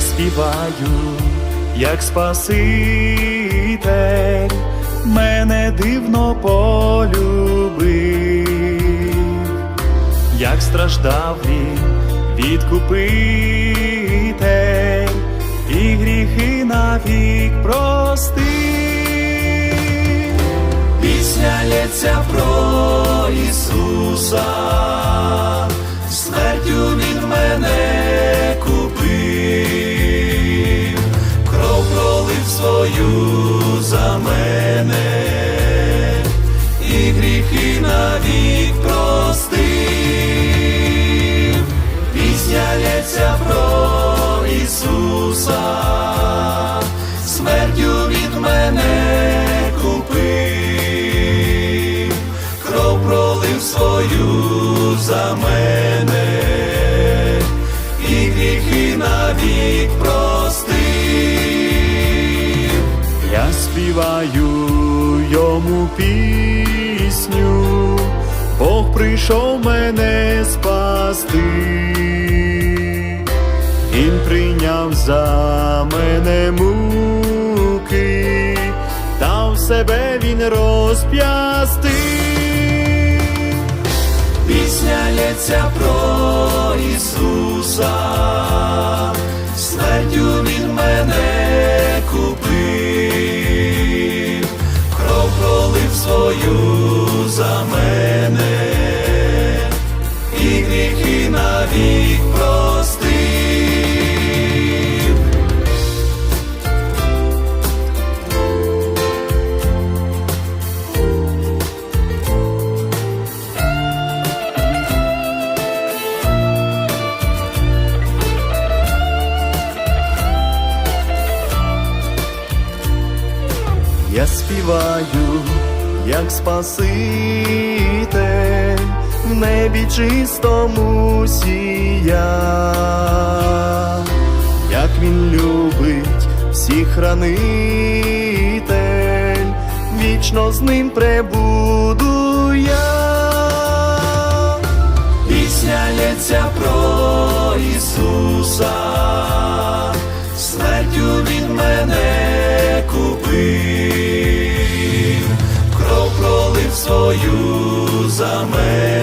співаю, як Спаситель, мене дивно полюбив, як страждав він відкупитель, і гріхи навік простив. Пісня лється про Ісуса, смертю він мене свою за мене, і гріхи навік простив. Пісня лється про Ісуса, смертю від мене купив, кров пролив свою за мене, йому пісню, Бог прийшов мене спасти. Він прийняв за мене муки, та в себе він розп'ястив. Пісня лється про Ісуса, пролив за мене, і гріхи навік простив. Я співаю, як Спаситель, в небі чистому сія, як він любить всіх хранитель, вічно з ним пребуду я. Пісня лється про Ісуса, свою за мене,